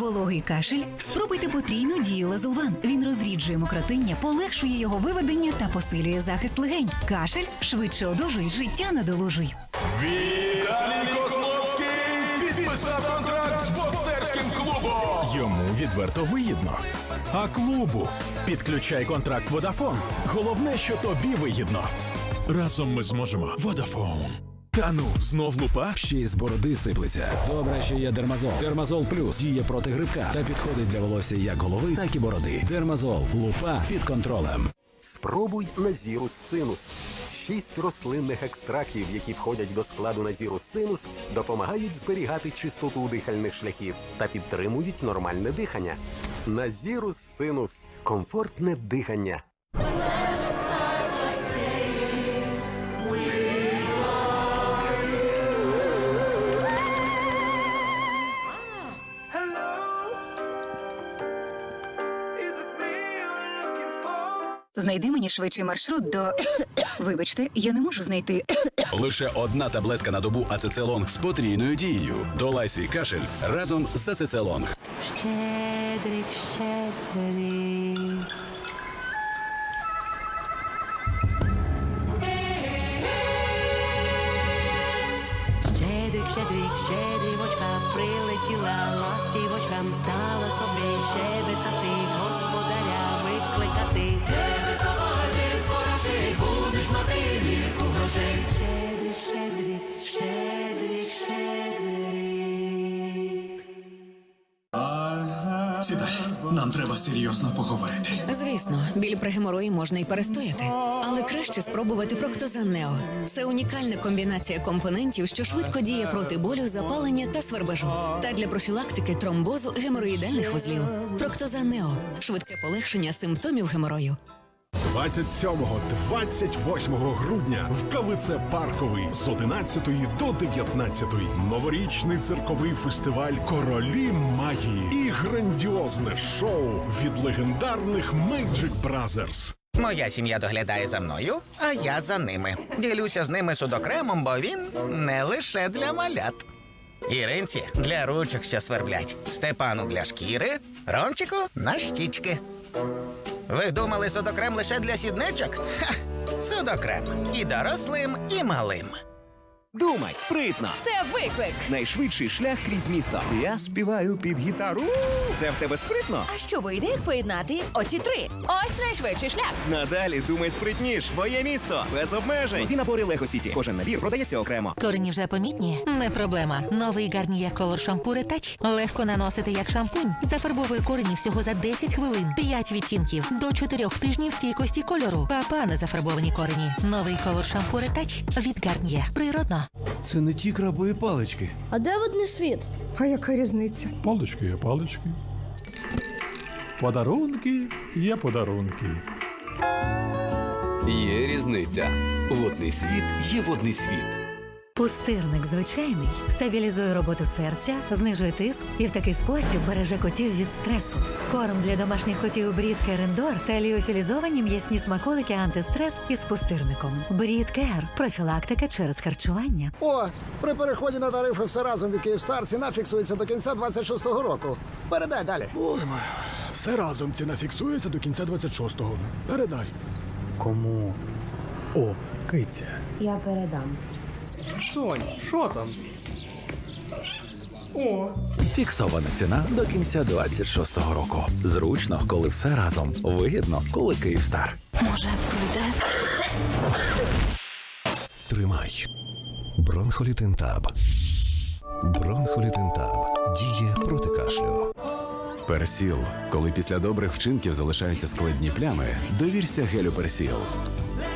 Вологий кашель? Спробуйте потрійну дію Лазулван. Він розріджує мокротиння, полегшує його виведення та посилює захист легень. Кашель швидше одужуй, життя надолужуй. Віталій Козловський підписав контракт з боксерським клубом. Йому відверто вигідно. А клубу підключай контракт Водафон. Головне, що тобі вигідно. Разом ми зможемо. Водафон. Та ну, знов лупа? Ще й з бороди сиплеться. Добре, що є дермазол. Дермазол плюс діє проти грибка та підходить для волосся як голови, так і бороди. Дермазол. Лупа під контролем. Спробуй Назірус Синус. Шість рослинних екстрактів, які входять до складу Назірус Синус, допомагають зберігати чистоту дихальних шляхів та підтримують нормальне дихання. Назірус Синус комфортне дихання. Знайди мені швидший маршрут до. Вибачте, я не можу знайти. Лише одна таблетка на добу ацецелонг з потрійною дією. Долай свій кашель разом з ацецелонг. Щедрик, щедрик. Щедрик, щедрик, щедрівочка, прилетіла ластівочкам, стала собі щебетати, Сідай, нам треба серйозно поговорити. Звісно, біль при геморої можна і перестояти, але краще спробувати Проктозан Нео. Це унікальна комбінація компонентів, що швидко діє проти болю, запалення та свербежу. Та для профілактики тромбозу геморроїдальних вузлів. Проктозан Нео швидке полегшення симптомів геморою. 27-28 грудня в КВЦ Парковий з 11 до 19 новорічний цирковий фестиваль Королі магії і грандіозне шоу від легендарних Magic Brothers. Моя сім'я доглядає за мною, а я за ними. Ділюся з ними судокремом, бо він не лише для малят. Іринці для ручок, що сверблять, Степану для шкіри, Ромчику на щічки. Ви думали судокрем лише для сідничок? Ха! Судокрем і дорослим, і малим. Думай, спритно. Це виклик. Найшвидший шлях крізь місто. Я співаю під гітару. Це в тебе спритно? А що вийде, як поєднати оці три? Ось найшвидший шлях. Надалі думай спритніш. Твоє місто без обмежень. Нові набори Лего Сіті. Кожен набір продається окремо. Корені вже помітні? Не проблема. Новий Гарніє Color Shampoo Retouch легко наносити як шампунь. Зафарбовує корені всього за 10 хвилин. 5 відтінків до 4 тижнів стійкості кольору. Папа на зафарбовані корені. Новий Color Shampoo Retouch від Гарніє. Природно. Це не ті крабові палички. А де водний світ? А яка різниця? Палички є палички. Подарунки є подарунки. Є різниця. Водний світ є водний світ. Пустирник звичайний стабілізує роботу серця, знижує тиск і в такий спосіб береже котів від стресу. Корм для домашніх котів Брід Керендор та ліофілізовані м'ясні смаколики антистрес із пустирником. Брід Кер профілактика через харчування. О, при переході на тарифи все разом від Київстар ціна фіксується до кінця 26-го року. Передай далі. Ой. Все разом ціна фіксується до кінця 26-го. Передай. Кому? О, киця. Я передам. Сонь, що там? О, Фіксована ціна до кінця 26-го року. Зручно, коли все разом. Вигідно, коли Київстар. Може, пройде? Тримай. Бронхолітинтаб. Бронхолітинтаб. Діє проти кашлю. Персіл. Коли після добрих вчинків залишаються складні плями, довірся гелю Персіл.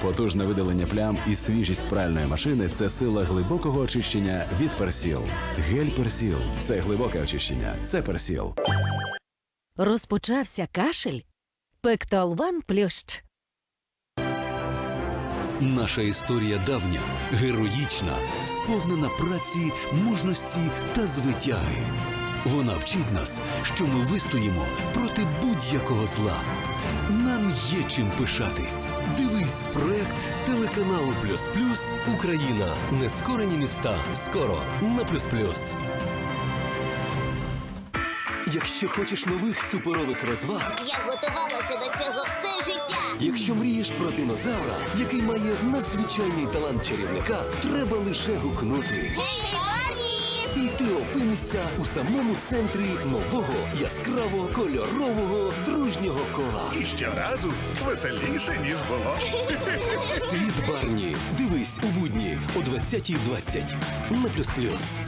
Потужне видалення плям і свіжість пральної машини це сила глибокого очищення від Персіл. Гель Персіл це глибоке очищення. Це Персіл. Розпочався кашель? Пектолван плющ. Наша історія давня, героїчна, сповнена праці, мужності та звитяги. Вона вчить нас, що ми вистоїмо проти будь-якого зла. Є чим пишатись. Дивись проект телеканалу Плюс Плюс Україна. Нескорені міста. Скоро на Плюс Плюс. Якщо хочеш нових суперових розваг, Я готувалася до цього все життя. якщо мрієш про динозавра, який має надзвичайний талант чарівника, треба лише гукнути. Гей! І ти опинишся у самому центрі нового яскраво кольорового дружнього кола. І щоразу веселіше, ніж було. Світ Барні. Дивись у будні о 20.20 на плюс плюс.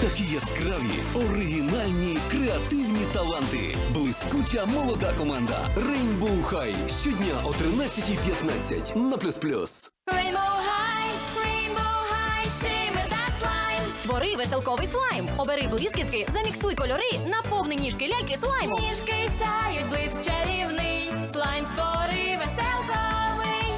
Такі яскраві, оригінальні, креативні таланти. Блискуча молода команда Rainbow High щодня о 13.15 на плюс плюс. Створи веселковий слайм. Обери блискітки, заміксуй кольори, наповни ніжки ляльки слаймом. Ніжки сяють, блиск чарівний. Слайм створи веселковий.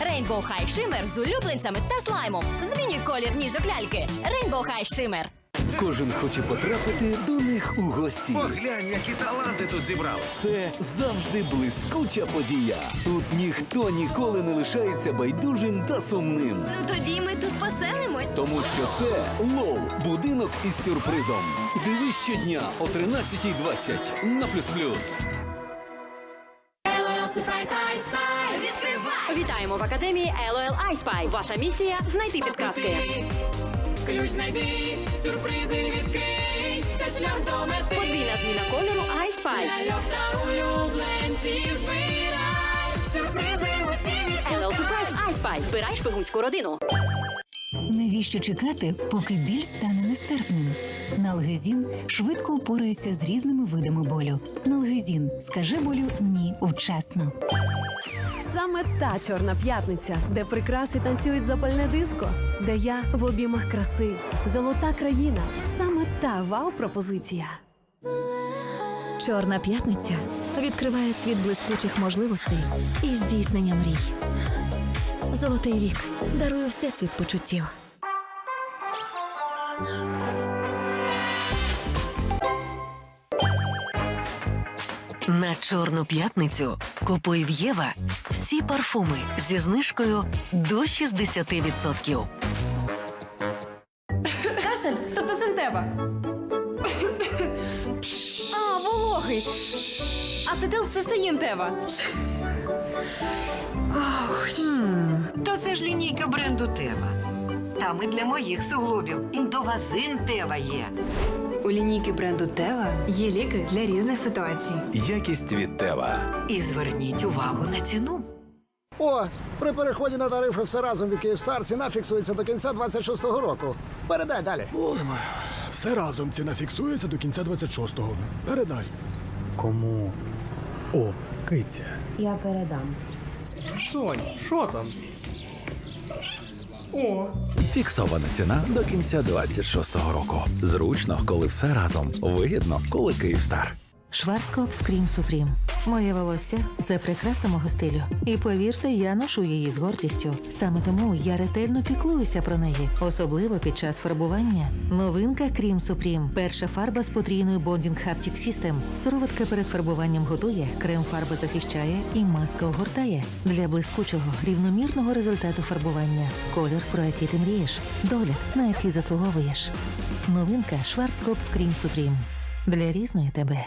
Rainbow High Shimmer з улюбленцями та слаймом. Змінюй колір ніжок ляльки. Rainbow High Shimmer. Кожен хоче потрапити до них у гості. Поглянь, які таланти тут зібрали. Це завжди блискуча подія. Тут ніхто ніколи не лишається байдужим та сумним. Ну тоді ми тут поселимось. Тому що це Лоу будинок із сюрпризом. Дивись щодня о 13.20 на плюс плюс. Відкривай! Вітаємо в академії LOL iSpy. Ваша місія знайти підказки. Ключ знайди, сюрпризи відкрий. Це шлях до мети. Подвійна зміна кольору iSpy. Ляльок та улюбленців збирай. Сюрпризи усі LOL Surprise iSpy. Збирай шпигунську родину. Навіщо чекати, поки біль стане нестерпним? Налгезін швидко упорається з різними видами болю. Налгезін скаже болю ні вчасно. Саме та чорна п'ятниця, де прикраси танцюють запальне диско, де я в обіймах краси, золота країна. Саме та вау-пропозиція. Чорна п'ятниця відкриває світ блискучих можливостей і здійснення мрій. Золотий рік дарує всесвіт почуттів. На чорну п'ятницю купуй в Єва всі парфуми зі знижкою до 60%. Кашель, стептосинтева. А, вологий. Ацетилцистеїн тева. То це ж лінійка бренду Тева. Там і для моїх суглобів індовазин Тева є. У лінійки бренду Тева є ліки для різних ситуацій. Якість від Тева. І зверніть увагу на ціну. О, при переході на тарифи все разом від Київстар ціна фіксується до кінця 26-го року. Передай далі. Ой, все разом ціна фіксується до кінця 26-го. Передай. Кому? О, киця. Я передам. Сонь, що там? О. Фіксована ціна до кінця 26-го року. Зручно, коли все разом. Вигідно, коли Київстар. Шварцкоп в Крім Супрім. Моє волосся це прикраса мого стилю. І повірте, я ношу її з гордістю. Саме тому я ретельно піклуюся про неї, особливо під час фарбування. Новинка Крім Супрім. Перша фарба з потрійною Bonding Haptic System. Сироватка перед фарбуванням готує, крем фарба захищає і маска огортає для блискучого рівномірного результату фарбування. Колір, про який ти мрієш, догляд, на який заслуговуєш. Новинка Шварцкоп в Крім Супрім. Для різної тебе.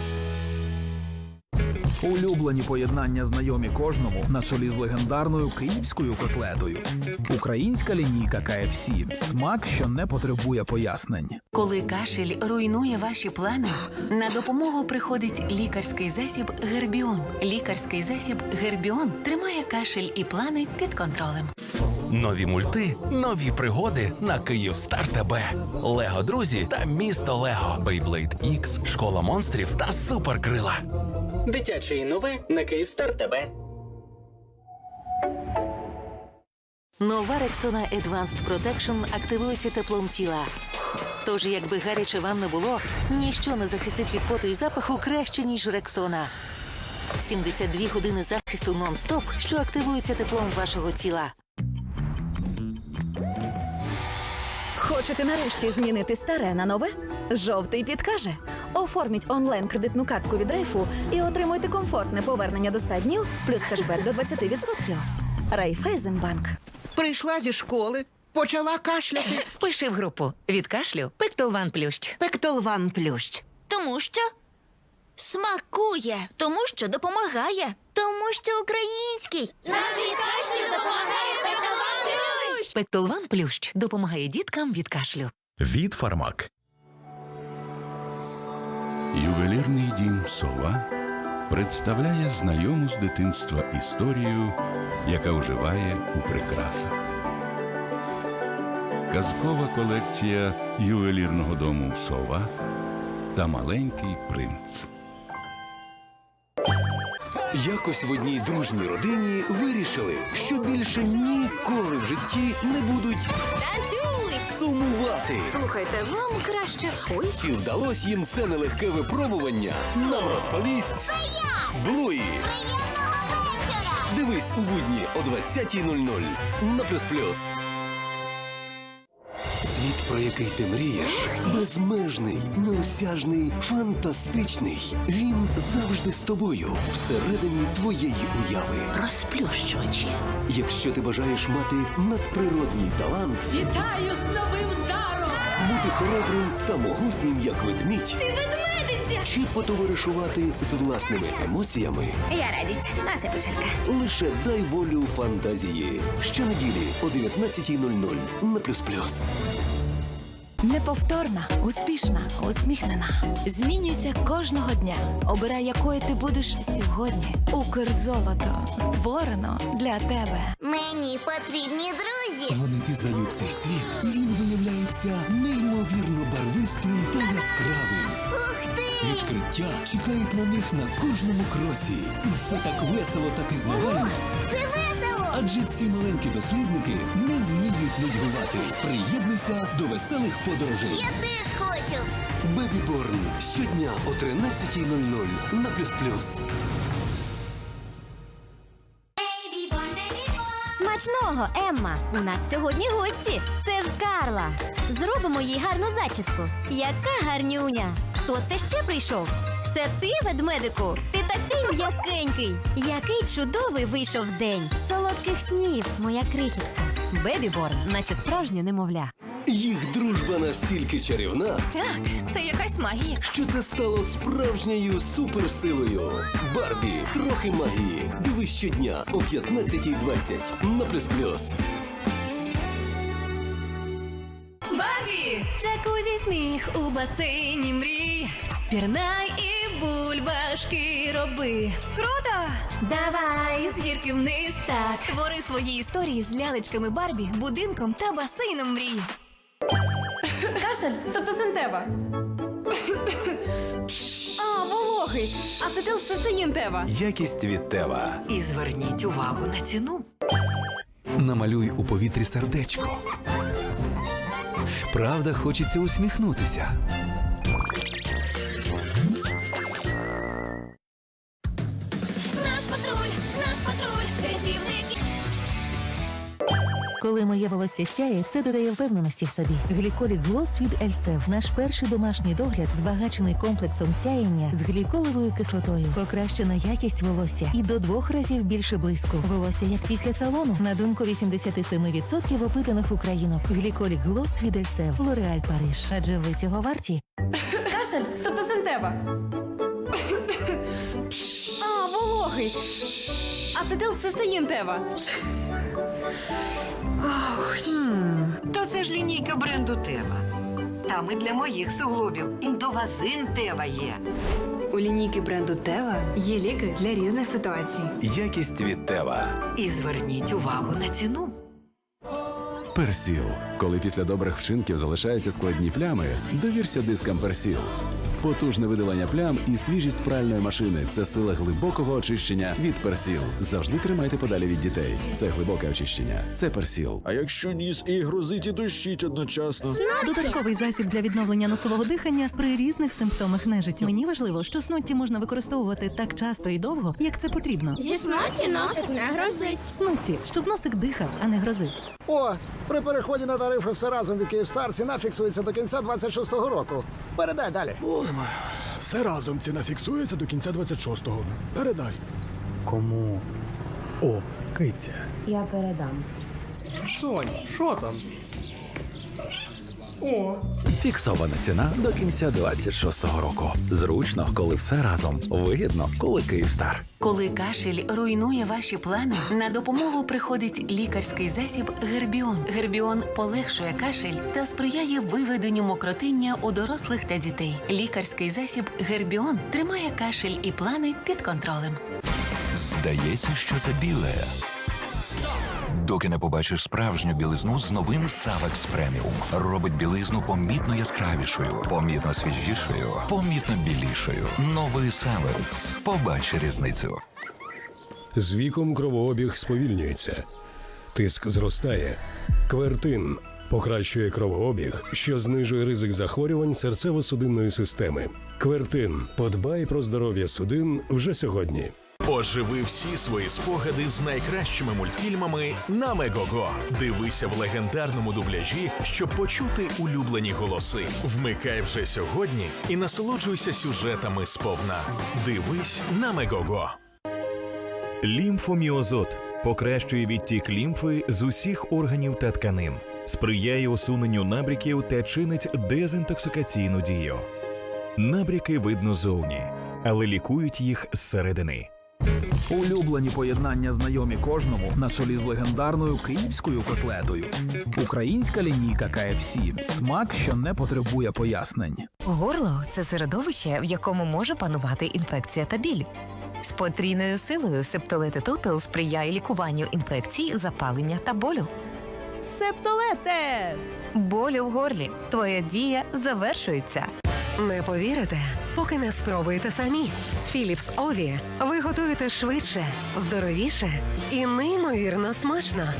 Улюблені поєднання знайомі кожному на чолі з легендарною київською котлетою. Українська лінійка KFC – смак, що не потребує пояснень. Коли кашель руйнує ваші плани, на допомогу приходить лікарський засіб Гербіон. Лікарський засіб Гербіон тримає кашель і плани під контролем. Нові мульти, нові пригоди на Київстар ТБ. Лего друзі та місто Лего. Beyblade X, школа монстрів та суперкрила. Дитяче і нове на Київстар тебе. Нова Рексона Advanced Protection активується теплом тіла. Тож, якби гаряче вам не було, ніщо не захистить від поту і запаху краще, ніж Рексона. 72 години захисту нон-стоп, що активується теплом вашого тіла. Хочете нарешті змінити старе на нове? Жовтий підкаже. Оформіть онлайн кредитну картку від Райфу і отримуйте комфортне повернення до 100 днів плюс кешбек до 20%. Райфайзенбанк. Прийшла зі школи, почала кашляти. Пиши в групу від кашлю Пектолван Плющ. Пектолван плющ. Тому що смакує, тому що допомагає, тому що український. Нам від кашлю допомагає Петалан Плющ! Пектолван Плющ допомагає діткам від кашлю. Від Фармак. Ювелірний дім Сова представляє знайому з дитинства історію, яка оживає у прикрасах. Казкова колекція ювелірного дому Сова та маленький принц. Якось в одній дружній родині вирішили, що більше ніколи в житті не будуть Танцюй! Сумувати. Слухайте, вам краще. Ой, Чи вдалось їм це нелегке випробування. Нам розповість Блуї. Дивись у будні о 20.00 на плюс плюс. Світ, про який ти мрієш, безмежний, неосяжний, фантастичний. Він завжди з тобою, всередині твоєї уяви. Розплющ очі. Якщо ти бажаєш мати надприродній талант, Вітаю з новим даром! бути хоробрим та могутнім, як ведмідь, Ти ведмедиця! Чи потоваришувати з власними емоціями, Я радість, а це печалька. лише дай волю фантазії. Щонеділі о 19.00 на плюс плюс. Неповторна, успішна, усміхнена. Змінюйся кожного дня. Обирай, якою ти будеш сьогодні. Укрзолото створено для тебе. Мені потрібні друзі. Вони пізнають цей світ, і він виявляється неймовірно барвистим та яскравим. Ух ти! Відкриття чекають на них на кожному кроці. І це так весело та пізнавально. Це весело! Адже ці маленькі дослідники не вміють нудьгувати. Приєднуйся до веселих подорожей. Я теж хочу. Бебіборн щодня о 13.00 на плюс плюс. Смачного, Емма! У нас сьогодні гості. Це ж Карла. Зробимо їй гарну зачіску. Яка гарнюня! Хто це ще прийшов? Це ти, ведмедику? Ти такий м'якенький. Який чудовий вийшов день. Солодких снів, моя крихітка. Бебіборн, наче справжнє немовля. Їх дружба настільки чарівна, Так, це якась магія. що це стало справжньою суперсилою. Барбі, трохи магії. Дивись щодня о 15.20 на плюс плюс. Барбі! Джакузі сміх у басейні мрій. Пірнай і бульбашки роби. Круто! Давай з гірки вниз так. Твори свої історії з лялечками Барбі, будинком та басейном мрій. Кашель, стептосинтева. А, вологий. Ацетилцистеїнтева. Якість від Тева. І зверніть увагу на ціну. Намалюй у повітрі сердечко. Правда, хочеться усміхнутися. Коли моє волосся сяє, це додає впевненості в собі. Гліколік Глос від Ельсев. Наш перший домашній догляд збагачений комплексом сяєння з гліколевою кислотою. Покращена якість волосся і до двох разів більше блиску. Волосся як після салону. На думку 87% опитаних українок. Гліколік Глос від Ельсев. Лореаль Париж. Адже ви цього варті. Кашель, стептосинтева. А, вологий. Ацетилцистеїнтева. То це ж лінійка бренду Тева. Там і для моїх суглобів індовазин Тева є. У лінійки бренду Тева є ліки для різних ситуацій. Якість від Тева. І зверніть увагу на ціну. Персіл. Коли після добрих вчинків залишаються складні плями, довірся дискам Персіл. Потужне видалення плям і свіжість пральної машини це сила глибокого очищення від персіл. Завжди тримайте подалі від дітей. Це глибоке очищення. Це персіл. А якщо ніс і грозить, і дощить одночасно. Додатковий засіб для відновлення носового дихання при різних симптомах нежиттю. Мені важливо, що снотті можна використовувати так часто і довго, як це потрібно. Зі Снотті носик не грозить. Снотті, щоб носик дихав, а не грозив. О, при переході на тарифи все разом від Київстар ціна фіксується до кінця 26-го року. Передай далі. Ой, все разом ціна фіксується до кінця 26-го. Передай. Кому? О, киця. Я передам. Сонь, що там? О, Фіксована ціна до кінця 26-го року. Зручно, коли все разом. Вигідно, коли Київстар. Коли кашель руйнує ваші плани, на допомогу приходить лікарський засіб Гербіон. Гербіон полегшує кашель та сприяє виведенню мокротиння у дорослих та дітей. Лікарський засіб Гербіон тримає кашель і плани під контролем. Здається, що це біле. Доки не побачиш справжню білизну з новим Савекс Преміум. Робить білизну помітно яскравішою, помітно свіжішою, помітно білішою. Новий Савекс. Побач різницю. З віком кровообіг сповільнюється, тиск зростає. Квертин покращує кровообіг, що знижує ризик захворювань серцево-судинної системи. Квертин подбай про здоров'я судин вже сьогодні. Оживи всі свої спогади з найкращими мультфільмами на Мегого. Дивися в легендарному дубляжі, щоб почути улюблені голоси. Вмикай вже сьогодні і насолоджуйся сюжетами сповна. Дивись на Мегого. Лімфоміозот покращує відтік лімфи з усіх органів та тканин, сприяє усуненню набріків та чинить дезінтоксикаційну дію. Набріки видно зовні, але лікують їх зсередини. Улюблені поєднання знайомі кожному на чолі з легендарною київською котлетою. Українська лінійка KFC – смак, що не потребує пояснень. Горло це середовище, в якому може панувати інфекція та біль. З потрійною силою септолети Тотал сприяє лікуванню інфекцій, запалення та болю. Септолете! Болю в горлі. Твоя дія завершується. Не повірите, поки не спробуєте самі. З Philips Ові ви готуєте швидше, здоровіше і неймовірно смачно.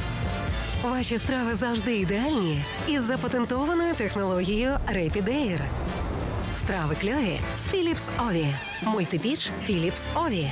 Ваші страви завжди ідеальні із запатентованою технологією Rapid. Страви кльові з Philips Ові. Мультипіч Philips Ові.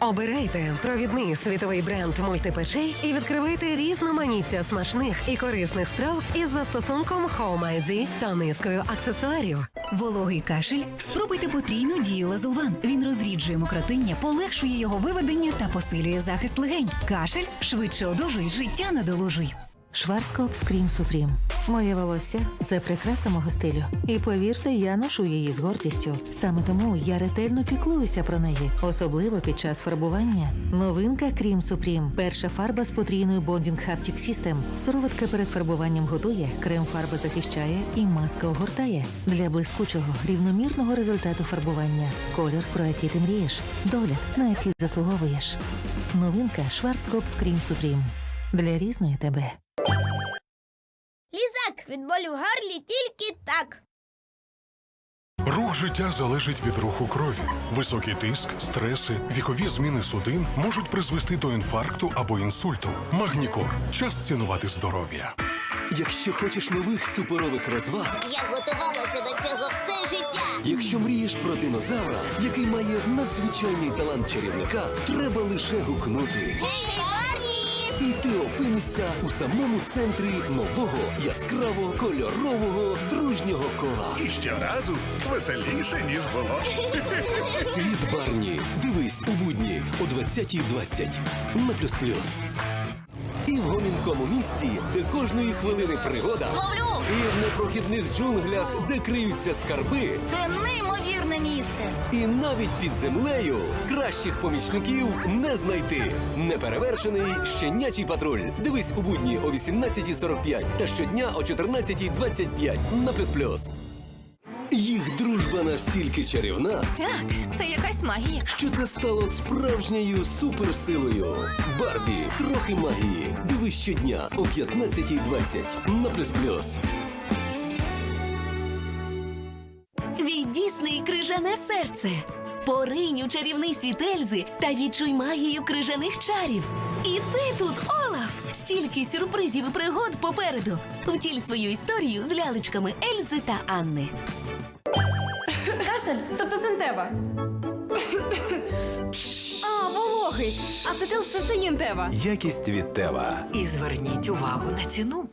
Обирайте провідний світовий бренд мультипечей і відкривайте різноманіття смачних і корисних страв із застосунком Home ID та низкою аксесуарів. Вологий кашель. Спробуйте потрійну дію лазулван. Він розріджує мокротиння, полегшує його виведення та посилює захист легень. Кашель швидше одужуй, життя надолужуй. Шварцкоп Крім Супрім. Моє волосся це прикраса мого стилю. І повірте, я ношу її з гордістю. Саме тому я ретельно піклуюся про неї, особливо під час фарбування. Новинка Крім Супрім. Перша фарба з потрійною Bonding Haptic System. Сироватка перед фарбуванням готує, крем фарба захищає і маска огортає для блискучого рівномірного результату фарбування. Колір, про який ти мрієш, догляд, на який заслуговуєш. Новинка Шварцкоп Крім Супрім. Для різної тебе. Лізак від болю в горлі тільки так. Рух життя залежить від руху крові. Високий тиск, стреси, вікові зміни судин можуть призвести до інфаркту або інсульту. Магнікор час цінувати здоров'я. Якщо хочеш нових суперових розваг, Я готувалася до цього все життя. якщо мрієш про динозавра, який має надзвичайний талант чарівника, треба лише гукнути. Гей! І ти опинишся у самому центрі нового яскраво кольорового дружнього кола. І щоразу веселіше, ніж було. Світ Барні. Дивись у будні о 20.20 на плюс плюс. І в гомінкому місці, де кожної хвилини пригода. Ловлю! І в непрохідних джунглях, де криються скарби. Це неймовірне. І навіть під землею кращих помічників не знайти. Неперевершений щенячий патруль. Дивись у будні о 18.45 та щодня о 14.25 на плюс плюс. Їх дружба настільки чарівна, Так, це якась магія. що це стало справжньою суперсилою. Барбі, трохи магії. Дивись щодня о 15.20 на плюс плюс. Крижане серце. Поринь у чарівний світ Ельзи та відчуй магію крижаних чарів. І ти тут, Олаф! Стільки сюрпризів і пригод попереду. Втіль свою історію з лялечками Ельзи та Анни. Кашель, стептосинтева. А, вологий. Ацетилцистеїн тева. Якість від Тева. І зверніть увагу на ціну.